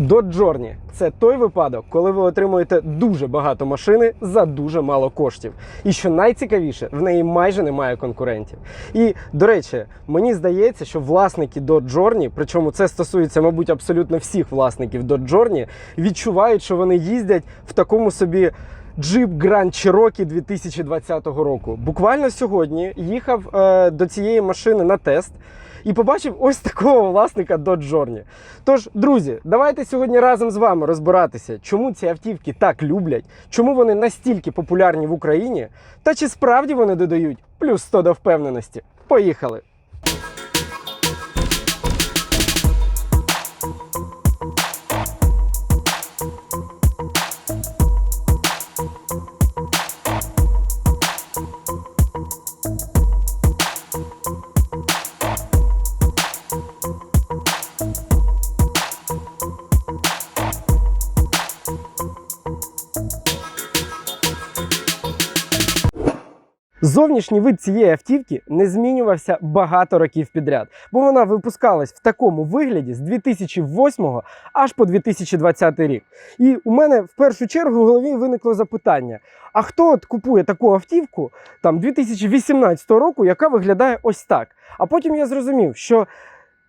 Journey – це той випадок, коли ви отримуєте дуже багато машини за дуже мало коштів. І що найцікавіше, в неї майже немає конкурентів. І до речі, мені здається, що власники Journey, причому це стосується, мабуть, абсолютно всіх власників Journey, відчувають, що вони їздять в такому собі. Jeep Grand Cherokee 2020 року. Буквально сьогодні їхав е, до цієї машини на тест і побачив ось такого власника Dodge Journey. Тож, друзі, давайте сьогодні разом з вами розбиратися, чому ці автівки так люблять, чому вони настільки популярні в Україні, та чи справді вони додають плюс 100 до впевненості. Поїхали! Зовнішній вид цієї автівки не змінювався багато років підряд, бо вона випускалась в такому вигляді з 2008 аж по 2020 рік. І у мене в першу чергу в голові виникло запитання: а хто от купує таку автівку там 2018 року, яка виглядає ось так? А потім я зрозумів, що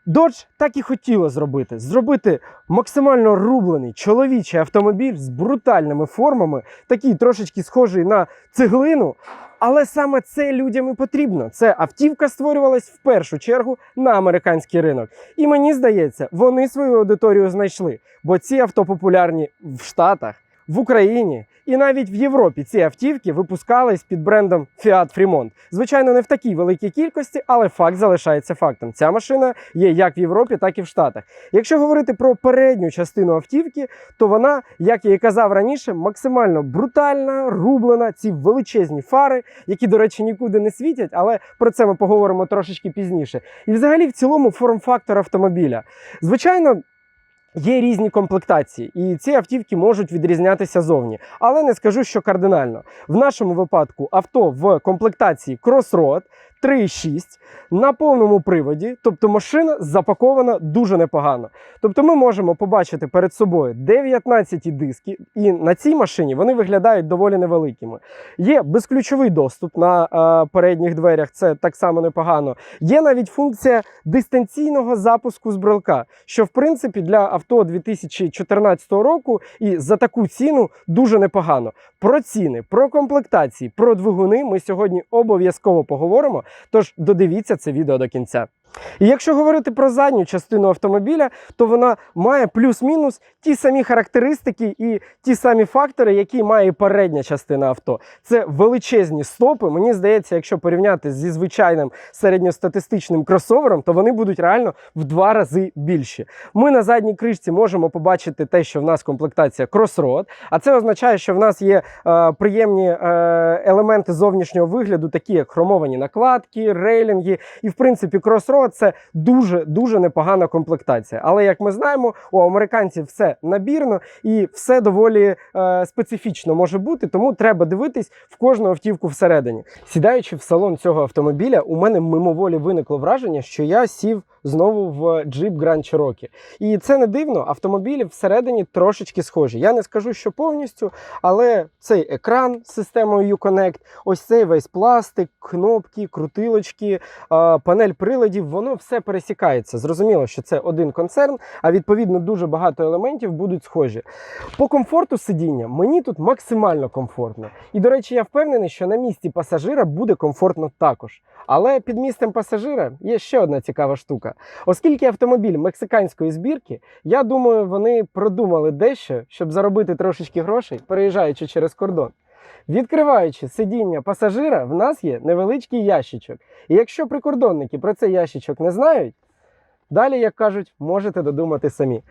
Dodge так і хотіло зробити: зробити максимально рублений чоловічий автомобіль з брутальними формами, такий трошечки схожий на цеглину. Але саме це людям і потрібно. Це автівка створювалась в першу чергу на американський ринок. І мені здається, вони свою аудиторію знайшли, бо ці авто популярні в Штатах, в Україні і навіть в Європі ці автівки випускались під брендом Fiat Fremont. Звичайно, не в такій великій кількості, але факт залишається фактом. Ця машина є як в Європі, так і в Штатах. Якщо говорити про передню частину автівки, то вона, як я і казав раніше, максимально брутальна, рублена, ці величезні фари, які, до речі, нікуди не світять, але про це ми поговоримо трошечки пізніше. І взагалі, в цілому, форм-фактор автомобіля. Звичайно. Є різні комплектації, і ці автівки можуть відрізнятися зовні, але не скажу, що кардинально. В нашому випадку авто в комплектації Crossroad 3.6 на повному приводі, тобто машина запакована дуже непогано. Тобто ми можемо побачити перед собою 19 диски, і на цій машині вони виглядають доволі невеликими. Є безключовий доступ на е, передніх дверях, це так само непогано. Є навіть функція дистанційного запуску з що в принципі для авто 2014 року і за таку ціну дуже непогано. Про ціни, про комплектації, про двигуни ми сьогодні обов'язково поговоримо. Тож додивіться це відео до кінця. І якщо говорити про задню частину автомобіля, то вона має плюс-мінус ті самі характеристики і ті самі фактори, які має передня частина авто. Це величезні стопи. Мені здається, якщо порівняти зі звичайним середньостатистичним кросовером, то вони будуть реально в два рази більші. Ми на задній кришці можемо побачити те, що в нас комплектація Crossroad, а це означає, що в нас є е, приємні е, елементи зовнішнього вигляду, такі як хромовані накладки, рейлінги, і в принципі Crossroad це дуже дуже непогана комплектація. Але як ми знаємо, у американців все набірно і все доволі е, специфічно може бути, тому треба дивитись в кожну автівку всередині. Сідаючи в салон цього автомобіля, у мене мимоволі виникло враження, що я сів знову в Jeep Grand Cherokee. І це не дивно, автомобілі всередині трошечки схожі. Я не скажу, що повністю, але цей екран з системою Uconnect, ось цей весь пластик, кнопки, крутилочки, панель приладів, воно все пересікається. Зрозуміло, що це один концерн, а відповідно дуже багато елементів будуть схожі. По комфорту сидіння мені тут максимально комфортно. І, до речі, я впевнений, що на місці пасажира буде комфортно також. Але під місцем пасажира є ще одна цікава штука. Оскільки автомобіль мексиканської збірки, я думаю, вони продумали дещо, щоб заробити трошечки грошей, переїжджаючи через кордон. Відкриваючи сидіння пасажира, в нас є невеличкий ящичок. І якщо прикордонники про цей ящичок не знають, далі, як кажуть, можете додумати самі.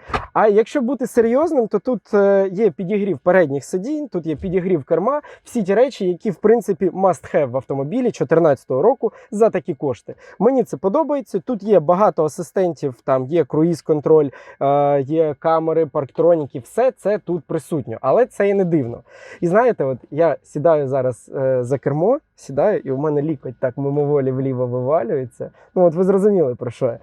А якщо бути серйозним, то тут е, є підігрів передніх сидінь, тут є підігрів керма, всі ті речі, які в принципі must have в автомобілі 2014 року за такі кошти. Мені це подобається. Тут є багато асистентів, там є круїз-контроль, е, є камери, парктроніки, все це тут присутньо, але це і не дивно. І знаєте, от я сідаю зараз е, за кермо, сідаю, і у мене лікоть так мимоволі вліво вивалюється. Ну от ви зрозуміли про що я.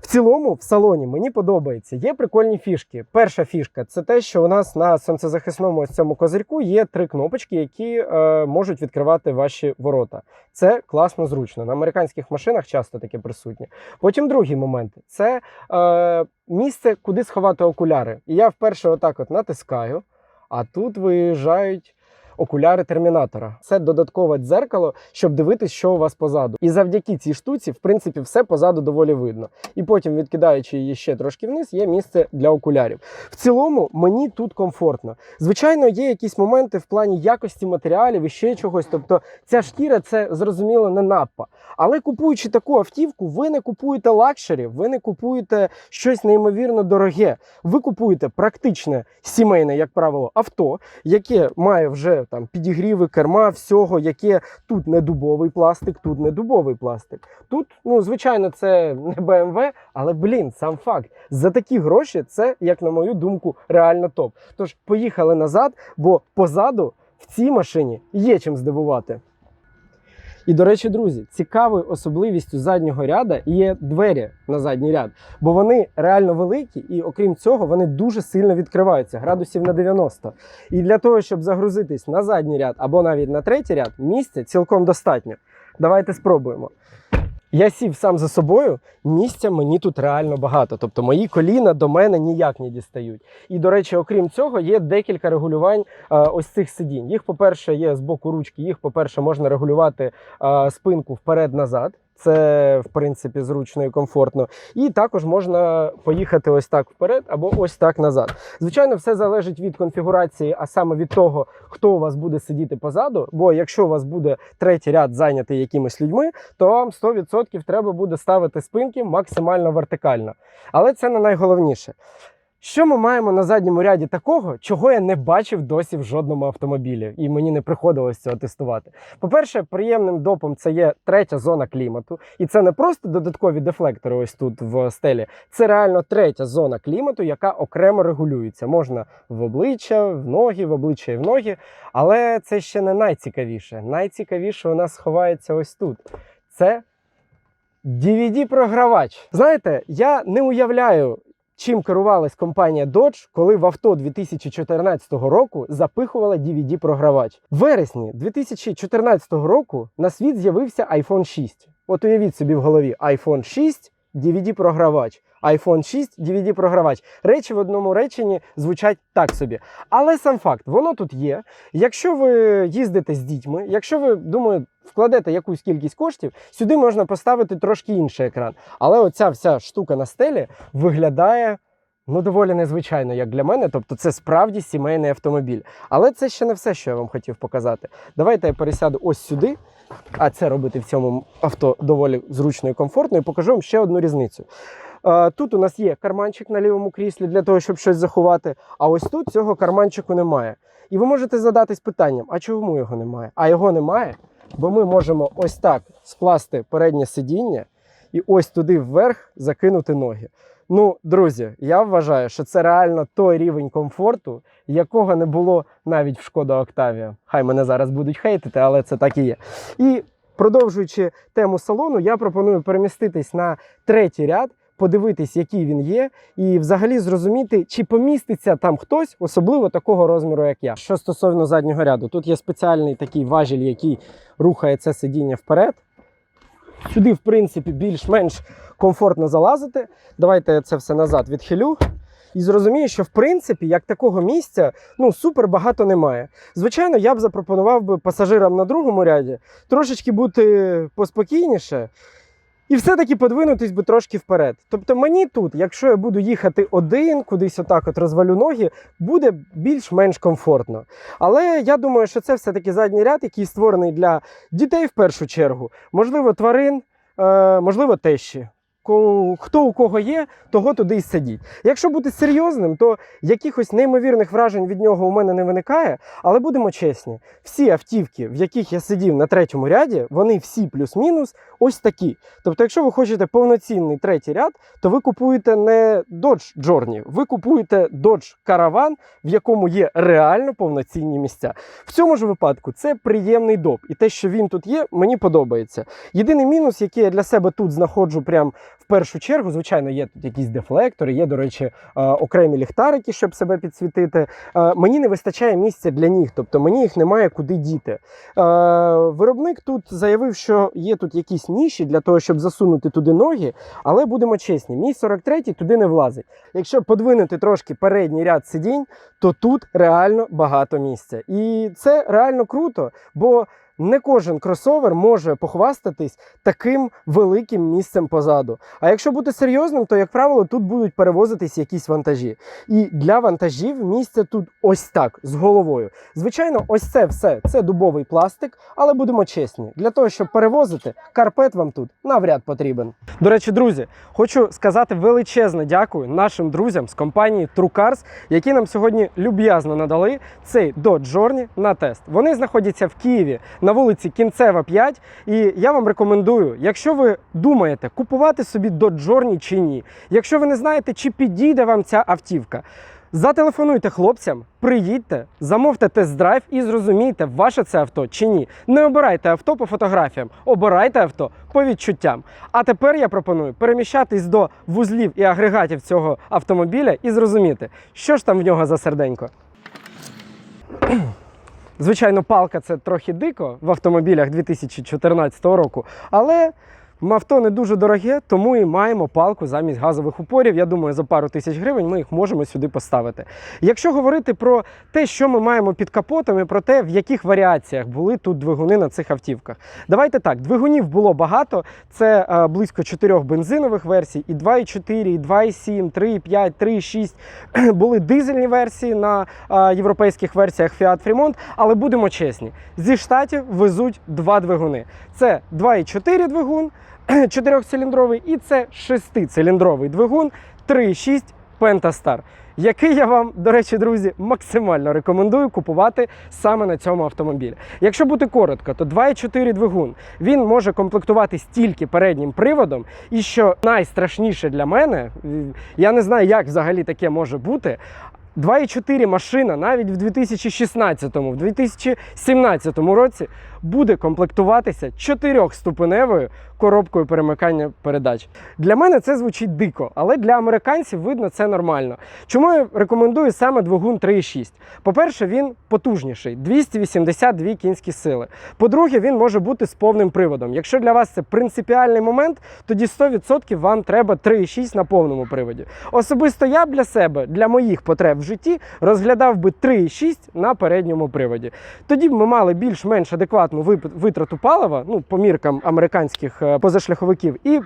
В цілому, в салоні мені подобається. Є прикольні фішки. Перша фішка це те, що у нас на сонцезахисному ось цьому козирку є три кнопочки, які е, можуть відкривати ваші ворота. Це класно зручно. На американських машинах часто таке присутнє. Потім другий момент це е, місце, куди сховати окуляри. І я вперше отак от натискаю, а тут виїжджають. Окуляри термінатора це додаткове дзеркало, щоб дивитись, що у вас позаду. І завдяки цій штуці, в принципі, все позаду доволі видно. І потім, відкидаючи її ще трошки вниз, є місце для окулярів. В цілому мені тут комфортно. Звичайно, є якісь моменти в плані якості матеріалів і ще чогось. Тобто, ця шкіра це зрозуміло не напа. Але купуючи таку автівку, ви не купуєте лакшері, ви не купуєте щось неймовірно дороге. Ви купуєте практичне сімейне, як правило, авто, яке має вже там підігріви, керма, всього, яке тут не дубовий пластик, тут не дубовий пластик. Тут, ну звичайно, це не BMW, але блін, сам факт. За такі гроші це, як на мою думку, реально топ. Тож поїхали назад, бо позаду в цій машині є чим здивувати. І до речі, друзі, цікавою особливістю заднього ряда є двері на задній ряд, бо вони реально великі, і окрім цього, вони дуже сильно відкриваються, градусів на 90. І для того, щоб загрузитись на задній ряд або навіть на третій ряд, місця цілком достатньо. Давайте спробуємо. Я сів сам за собою, місця мені тут реально багато. Тобто мої коліна до мене ніяк не дістають. І, до речі, окрім цього, є декілька регулювань а, ось цих сидінь. Їх, по-перше, є з боку ручки, їх, по-перше, можна регулювати а, спинку вперед-назад. Це, в принципі, зручно і комфортно. І також можна поїхати ось так вперед або ось так назад. Звичайно, все залежить від конфігурації, а саме від того, хто у вас буде сидіти позаду. Бо якщо у вас буде третій ряд зайнятий якимись людьми, то вам 100% треба буде ставити спинки максимально вертикально. Але це не найголовніше. Що ми маємо на задньому ряді такого, чого я не бачив досі в жодному автомобілі, і мені не приходилось цього тестувати. По-перше, приємним допом це є третя зона клімату, і це не просто додаткові дефлектори ось тут в стелі. Це реально третя зона клімату, яка окремо регулюється. Можна в обличчя, в ноги, в обличчя і в ноги. Але це ще не найцікавіше. Найцікавіше у нас ховається ось тут. Це DVD-програвач. Знаєте, я не уявляю, чим керувалась компанія Dodge, коли в авто 2014 року запихувала DVD-програвач. В вересні 2014 року на світ з'явився iPhone 6. От уявіть собі в голові iPhone 6, DVD-програвач. iPhone 6, DVD-програвач. Речі в одному реченні звучать так собі. Але сам факт, воно тут є. Якщо ви їздите з дітьми, якщо ви думаю, вкладете якусь кількість коштів, сюди можна поставити трошки інший екран. Але оця вся штука на стелі виглядає. Ну, доволі незвичайно, як для мене. Тобто, це справді сімейний автомобіль. Але це ще не все, що я вам хотів показати. Давайте я пересяду ось сюди, а це робити в цьому авто доволі зручно і комфортно, і покажу вам ще одну різницю. Е, Тут у нас є карманчик на лівому кріслі для того, щоб щось заховати. А ось тут цього карманчику немає. І ви можете задатись питанням: а чому його немає? А його немає, бо ми можемо ось так скласти переднє сидіння і ось туди вверх закинути ноги. Ну, друзі, я вважаю, що це реально той рівень комфорту, якого не було навіть в Шкода Октавія. Хай мене зараз будуть хейтити, але це так і є. І продовжуючи тему салону, я пропоную переміститись на третій ряд, подивитись, який він є, і взагалі зрозуміти, чи поміститься там хтось, особливо такого розміру, як я. Що стосовно заднього ряду, тут є спеціальний такий важіль, який рухає це сидіння вперед. Сюди, в принципі, більш-менш комфортно залазити. Давайте я це все назад відхилю. І зрозумію, що в принципі, як такого місця, ну супер багато немає. Звичайно, я б запропонував би пасажирам на другому ряді трошечки бути поспокійніше. І все-таки подвинутись би трошки вперед. Тобто мені тут, якщо я буду їхати один, кудись отак от розвалю ноги, буде більш-менш комфортно. Але я думаю, що це все-таки задній ряд, який створений для дітей в першу чергу, можливо, тварин, е, можливо, тещі. Хто у кого є, того туди й сидіть. Якщо бути серйозним, то якихось неймовірних вражень від нього у мене не виникає. Але будемо чесні, всі автівки, в яких я сидів на третьому ряді, вони всі плюс-мінус ось такі. Тобто, якщо ви хочете повноцінний третій ряд, то ви купуєте не Dodge Journey, ви купуєте Dodge Caravan, в якому є реально повноцінні місця. В цьому ж випадку це приємний доп. І те, що він тут є, мені подобається. Єдиний мінус, який я для себе тут знаходжу прям першу чергу, звичайно, є тут якісь дефлектори, є, до речі, окремі ліхтарики, щоб себе підсвітити. Мені не вистачає місця для ніг, тобто мені їх немає куди діти. Виробник тут заявив, що є тут якісь ніші для того, щоб засунути туди ноги, але будемо чесні, мій 43-й туди не влазить. Якщо подвинути трошки передній ряд сидінь, то тут реально багато місця. І це реально круто, бо не кожен кросовер може похвастатись таким великим місцем позаду. А якщо бути серйозним, то, як правило, тут будуть перевозитись якісь вантажі. І для вантажів місце тут ось так, з головою. Звичайно, ось це все це дубовий пластик, але будемо чесні, для того, щоб перевозити, карпет вам тут навряд потрібен. До речі, друзі, хочу сказати величезне дякую нашим друзям з компанії TrueCars, які нам сьогодні люб'язно надали цей Dodge Journey на тест. Вони знаходяться в Києві на вулиці Кінцева 5. І я вам рекомендую, якщо ви думаєте, купувати собі Dodge Journey чи ні, якщо ви не знаєте, чи підійде вам ця автівка. Зателефонуйте хлопцям, приїдьте, замовте тест-драйв і зрозумійте, ваше це авто чи ні. Не обирайте авто по фотографіям, обирайте авто по відчуттям. А тепер я пропоную переміщатись до вузлів і агрегатів цього автомобіля і зрозуміти, що ж там в нього за серденько. Звичайно, палка це трохи дико в автомобілях 2014 року, але авто не дуже дороге, тому і маємо палку замість газових упорів. Я думаю, за пару тисяч гривень ми їх можемо сюди поставити. Якщо говорити про те, що ми маємо під капотом, і про те, в яких варіаціях були тут двигуни на цих автівках. Давайте так, двигунів було багато. Це е, близько 4 бензинових версій, і 2,4, і 2,7, 3,5, 3,6. Були дизельні версії на е, європейських версіях Fiat Fremont, але будемо чесні, зі штатів везуть два двигуни. Це 2,4 двигун, 4-циліндровий, і це 6-циліндровий двигун 3,6 Pentastar, який я вам, до речі, друзі, максимально рекомендую купувати саме на цьому автомобілі. Якщо бути коротко, то 2,4 двигун він може комплектуватись тільки переднім приводом. І що найстрашніше для мене, я не знаю, як взагалі таке може бути. 2,4 машина навіть в 2016, в 2017 році буде комплектуватися 4-ступеневою коробкою перемикання передач. Для мене це звучить дико, але для американців видно це нормально. Чому я рекомендую саме двигун 3,6? По-перше, він потужніший 282 кінські сили. По-друге, він може бути з повним приводом. Якщо для вас це принципіальний момент, тоді 100% вам треба 3,6 на повному приводі. Особисто я для себе, для моїх потреб в житті, розглядав би 3,6 на передньому приводі. Тоді б ми мали більш-менш адекватну вип- витрату палива, ну, по міркам американських е, позашляховиків, і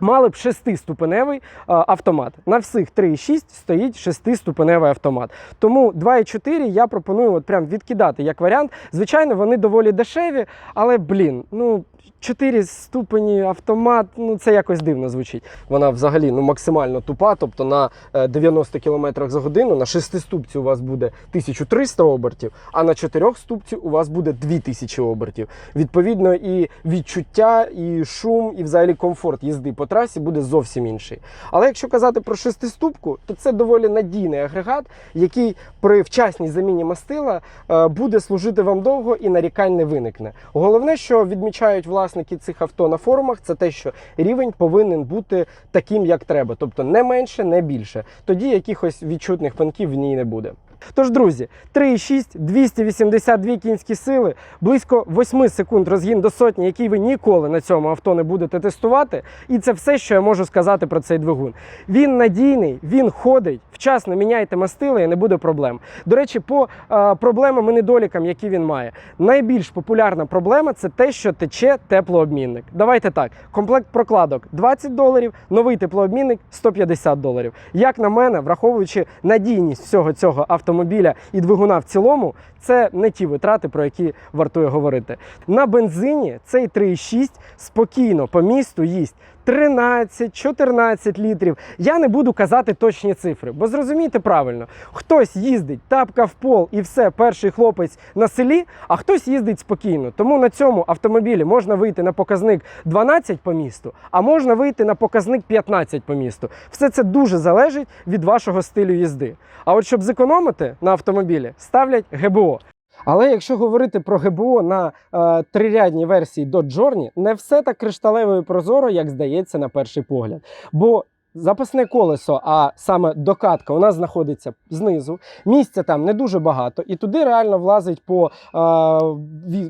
Мали б шестиступеневий е, автомат. На всіх 3,6 стоїть шестиступеневий автомат. Тому 2,4 я пропоную от прям відкидати як варіант. Звичайно, вони доволі дешеві, але блін, ну 4 ступені автомат, ну це якось дивно звучить. Вона взагалі ну максимально тупа, тобто на е, 90 км за годину на 6 ступці у вас буде 1300 обертів, а на 4 ступці у вас буде 2000 обертів. Відповідно, і відчуття, і шум, і взагалі комфорт їзди по трасі буде зовсім інший. Але якщо казати про шестиступку, то це доволі надійний агрегат, який при вчасній заміні мастила е, буде служити вам довго і нарікань не виникне. Головне, що відмічають власники цих авто на форумах, це те, що рівень повинен бути таким, як треба, тобто не менше, не більше. Тоді якихось відчутних панків в ній не буде. Тож, друзі, 3,6, 282 кінські сили, близько 8 секунд розгін до сотні, який ви ніколи на цьому авто не будете тестувати. І це все, що я можу сказати про цей двигун. Він надійний, він ходить, вчасно міняйте мастила і не буде проблем. До речі, по е, проблемам і недолікам, які він має, найбільш популярна проблема це те, що тече теплообмінник. Давайте так: комплект прокладок 20 доларів, новий теплообмінник 150 доларів. Як на мене, враховуючи надійність всього цього автомобіля і двигуна в цілому, це не ті витрати, про які вартує говорити. На бензині цей 3,6 спокійно по місту їсть 13-14 літрів. Я не буду казати точні цифри, бо зрозумійте правильно, хтось їздить тапка в пол і все, перший хлопець на селі, а хтось їздить спокійно. Тому на цьому автомобілі можна вийти на показник 12 по місту, а можна вийти на показник 15 по місту. Все це дуже залежить від вашого стилю їзди. А от щоб зекономити на автомобілі, ставлять ГБО. Але якщо говорити про ГБО на е, трирядній версії до Джорні, не все так кришталево і прозоро, як здається на перший погляд. Бо запасне колесо, а саме докатка, нас знаходиться знизу. Місця там не дуже багато, і туди реально влазить по, е,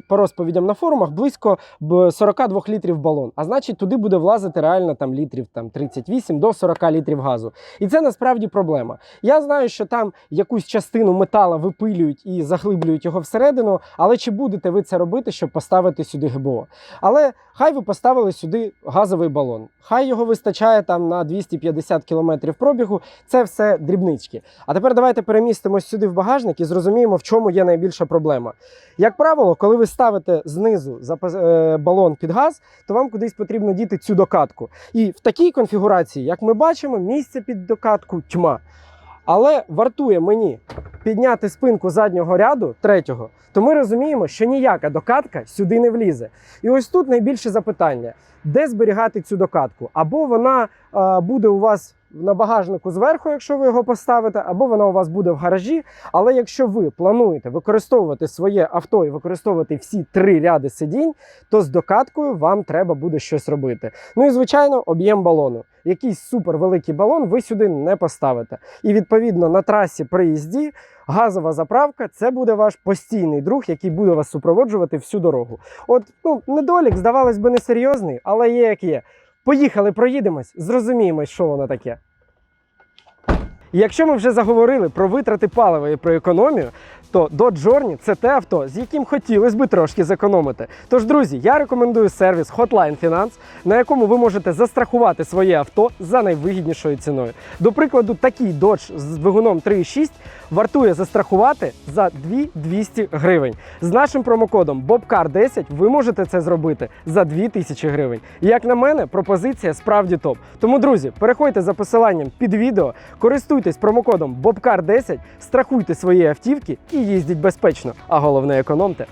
по розповідям на форумах близько 42 літрів балон. А значить, туди буде влазити реально там літрів там 38 до 40 літрів газу. І це насправді проблема. Я знаю, що там якусь частину метала випилюють і заглиблюють його всередину, але чи будете ви це робити, щоб поставити сюди ГБО? Але хай ви поставили сюди газовий балон. Хай його вистачає там на 250 км пробігу. Це все дрібнички. А тепер давайте перемістимось сюди в багажник і зрозуміємо, в чому є найбільша проблема. Як правило, коли ви ставите знизу е, балон під газ, то вам кудись потрібно діти цю докатку. І в такій конфігурації, як ми бачимо, місця під докатку тьма. Але вартує мені підняти спинку заднього ряду третього, то ми розуміємо, що ніяка докатка сюди не влізе. І ось тут найбільше запитання: де зберігати цю докатку? Або вона е, буде у вас на багажнику зверху, якщо ви його поставите, або вона у вас буде в гаражі. Але якщо ви плануєте використовувати своє авто і використовувати всі три ряди сидінь, то з докаткою вам треба буде щось робити. Ну і звичайно, об'єм балону. Якийсь супервеликий балон ви сюди не поставите. І відповідно на трасі при їзді газова заправка це буде ваш постійний друг, який буде вас супроводжувати всю дорогу. От ну недолік, здавалось би, несерйозний, але є як є. Поїхали, проїдемось, зрозуміємо, що воно таке. Якщо ми вже заговорили про витрати палива і про економію, то Dodge Journey – це те авто, з яким хотілося би трошки зекономити. Тож, друзі, я рекомендую сервіс Hotline Finance, на якому ви можете застрахувати своє авто за найвигіднішою ціною. До прикладу, такий Dodge з двигуном 3.6 вартує застрахувати за 2200 гривень. З нашим промокодом BOBCAR10 ви можете це зробити за 2000 гривень. Як на мене, пропозиція справді топ. Тому, друзі, переходьте за посиланням під відео, користуйтесь промокодом BOBCAR10, страхуйте свої автівки і їздіть безпечно. А головне, економте.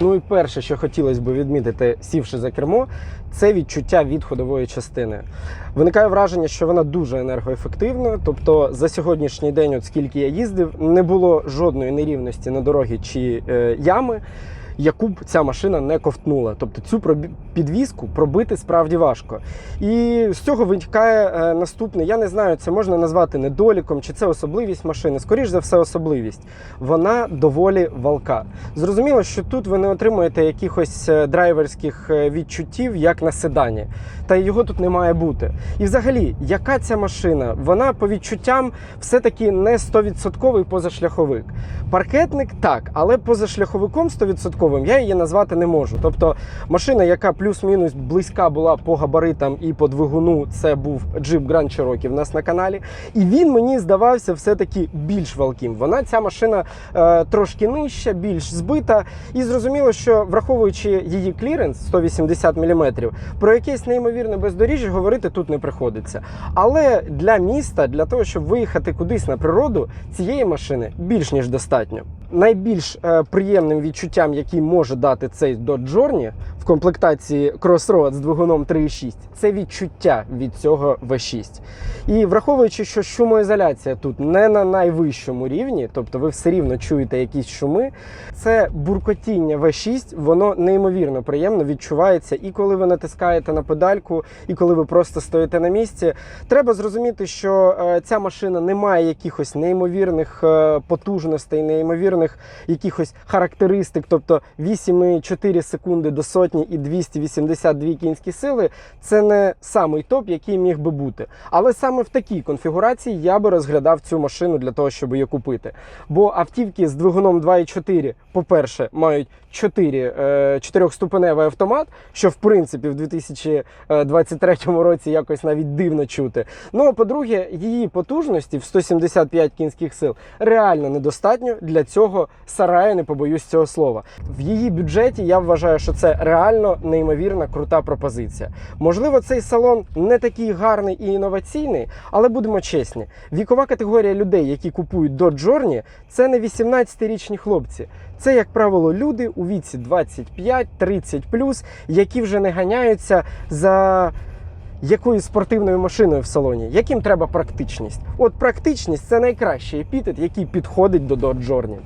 Ну і перше, що хотілося б відмітити, сівши за кермо, це відчуття від ходової частини. Виникає враження, що вона дуже енергоефективна. Тобто за сьогоднішній день, от скільки я їздив, не було жодної нерівності на дорогі чи е, ями, яку б ця машина не ковтнула. Тобто цю підвіску пробити справді важко. І з цього виникає е, наступне. Я не знаю, це можна назвати недоліком, чи це особливість машини. Скоріш за все, особливість. Вона доволі валка. Зрозуміло, що тут ви не отримуєте якихось е, драйверських е, відчуттів, як на седані. Та його тут не має бути. І взагалі, яка ця машина? Вона по відчуттям все-таки не 100% позашляховик. Паркетник так, але позашляховиком 100% я її назвати не можу. Тобто машина, яка плюс-мінус близька була по габаритам і по двигуну, це був Jeep Grand Cherokee в нас на каналі. І він мені здавався все-таки більш валким. Вона ця машина е, трошки нижча, більш збита. І зрозуміло, що враховуючи її кліренс 180 мм, про якесь неймовірне бездоріжжя говорити тут не приходиться. Але для міста, для того, щоб виїхати кудись на природу, цієї машини більш ніж достатньо. Найбільш е, приємним відчуттям, який може дати цей Dodge Journey в комплектації Crossroad з двигуном 3.6, це відчуття від цього V6. І враховуючи, що шумоізоляція тут не на найвищому рівні, тобто ви все рівно чуєте якісь шуми, це буркотіння V6, воно неймовірно приємно відчувається і коли ви натискаєте на педальку, і коли ви просто стоїте на місці. Треба зрозуміти, що е, ця машина не має якихось неймовірних е, потужностей, неймовірних якихось характеристик, тобто 8,4 секунди до сотні і 282 кінські сили. Це не самий топ, який міг би бути. Але саме в такій конфігурації я би розглядав цю машину для того, щоб її купити. Бо автівки з двигуном 2,4, по-перше, мають 4, е, 4-ступеневий автомат, що в принципі в 2023 році якось навіть дивно чути. Ну а по-друге, її потужності в 175 кінських сил реально недостатньо для цього сараю, не побоюсь цього слова. В її бюджеті я вважаю, що це реально неймовірна крута пропозиція. Можливо, цей салон не такий гарний і інноваційний, але будемо чесні. Вікова категорія людей, які купують Dodge Journey, це не 18-річні хлопці. Це, як правило, люди у віці 25-30 які вже не ганяються за якою спортивною машиною в салоні, яким треба практичність. От практичність це найкращий епітет, який підходить до Dodge Journey.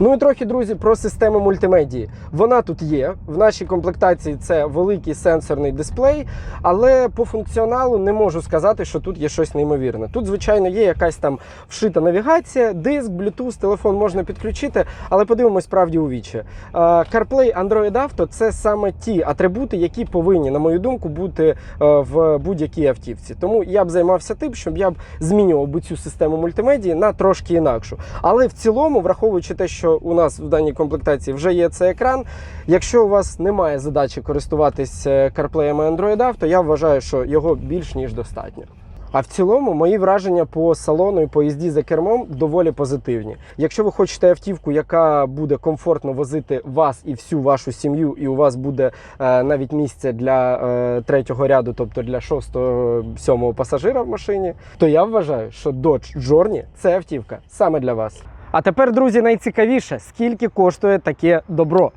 Ну і трохи, друзі, про систему мультимедії. Вона тут є. В нашій комплектації це великий сенсорний дисплей, але по функціоналу не можу сказати, що тут є щось неймовірне. Тут, звичайно, є якась там вшита навігація, диск, Bluetooth, телефон можна підключити, але подивимось справді у вічі. CarPlay, Android Auto це саме ті атрибути, які повинні, на мою думку, бути е, в будь-якій автівці. Тому я б займався тим, щоб я б змінював би цю систему мультимедії на трошки інакшу. Але в цілому, враховуючи те, що у нас в даній комплектації вже є цей екран, якщо у вас немає задачі користуватись е, CarPlay Android Auto, я вважаю, що його більш ніж достатньо. А в цілому мої враження по салону і по їзді за кермом доволі позитивні. Якщо ви хочете автівку, яка буде комфортно возити вас і всю вашу сім'ю, і у вас буде е, навіть місце для е, третього ряду, тобто для шостого, сьомого пасажира в машині, то я вважаю, що Dodge Journey – це автівка саме для вас. А тепер, друзі, найцікавіше, скільки коштує таке добро.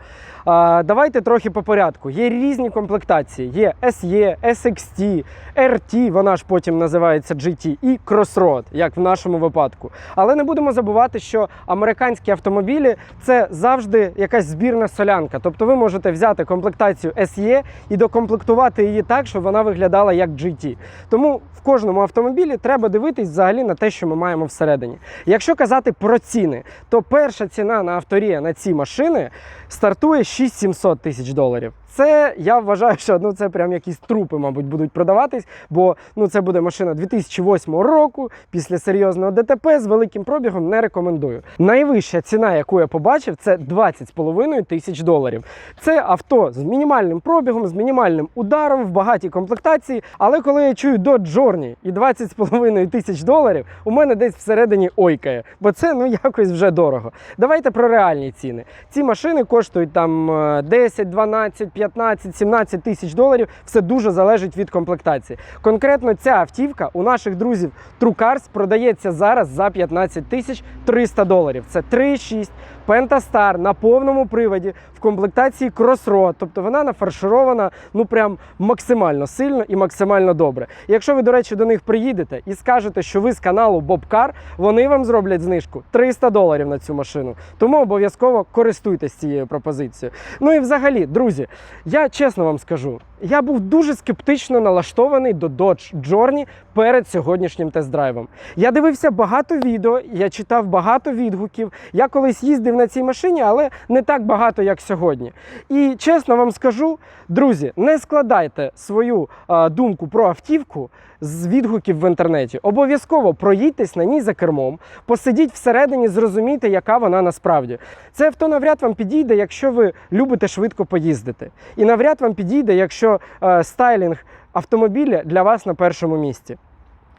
Давайте трохи по порядку. Є різні комплектації: є SE, SXT, RT, вона ж потім називається GT, і Crossroad, як в нашому випадку. Але не будемо забувати, що американські автомобілі це завжди якась збірна солянка. Тобто ви можете взяти комплектацію SE і докомплектувати її так, щоб вона виглядала як GT. Тому в кожному автомобілі треба дивитись взагалі на те, що ми маємо всередині. Якщо казати про ціни, то перша ціна на авторія на ці машини стартує 6700 тисяч доларів. Це я вважаю, що ну це прям якісь трупи, мабуть, будуть продаватись, бо ну це буде машина 2008 року після серйозного ДТП з великим пробігом. Не рекомендую. Найвища ціна, яку я побачив, це 20,5 тисяч доларів. Це авто з мінімальним пробігом, з мінімальним ударом в багатій комплектації. Але коли я чую Dodge Journey і 20,5 тисяч доларів, у мене десь всередині ойкає, бо це ну якось вже дорого. Давайте про реальні ціни. Ці машини коштують там е, 10, 12, 15, 17 тисяч доларів. Все дуже залежить від комплектації. Конкретно ця автівка у наших друзів True Cars продається зараз за 15 тисяч 300 доларів. Це 3,6 Pentastar на повному приводі в комплектації Crossroad. Тобто вона нафарширована ну прям максимально сильно і максимально добре. Якщо ви, до речі, до них приїдете і скажете, що ви з каналу Bobcar, вони вам зроблять знижку 300 доларів на цю машину. Тому обов'язково користуйтесь цією пропозицією. Ну і взагалі, друзі, я чесно вам скажу, я був дуже скептично налаштований до Dodge Journey перед сьогоднішнім тест-драйвом. Я дивився багато відео, я читав багато відгуків. Я колись їздив на цій машині, але не так багато, як сьогодні. І чесно вам скажу, друзі, не складайте свою а, думку про автівку з відгуків в інтернеті. Обов'язково проїдьтесь на ній за кермом, посидіть всередині, зрозумійте, яка вона насправді. Це авто навряд вам підійде, якщо ви любите швидко поїздити. І навряд вам підійде, якщо е, стайлінг автомобіля для вас на першому місці.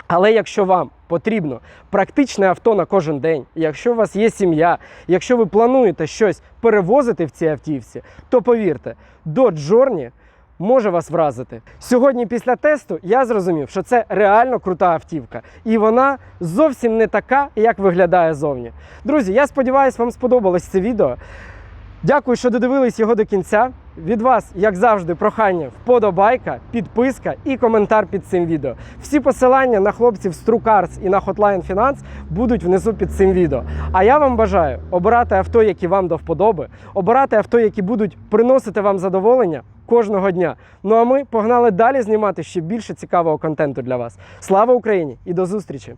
Але якщо вам потрібно практичне авто на кожен день, якщо у вас є сім'я, якщо ви плануєте щось перевозити в цій автівці, то повірте, Dodge Journey може вас вразити. Сьогодні після тесту я зрозумів, що це реально крута автівка, і вона зовсім не така, як виглядає зовні. Друзі, я сподіваюся, вам сподобалось це відео. Дякую, що додивились його до кінця. Від вас, як завжди, прохання, вподобайка, підписка і коментар під цим відео. Всі посилання на хлопців з True Cars і на Hotline Finance будуть внизу під цим відео. А я вам бажаю обирати авто, які вам до вподоби, обирати авто, які будуть приносити вам задоволення кожного дня. Ну а ми погнали далі знімати ще більше цікавого контенту для вас. Слава Україні і до зустрічі!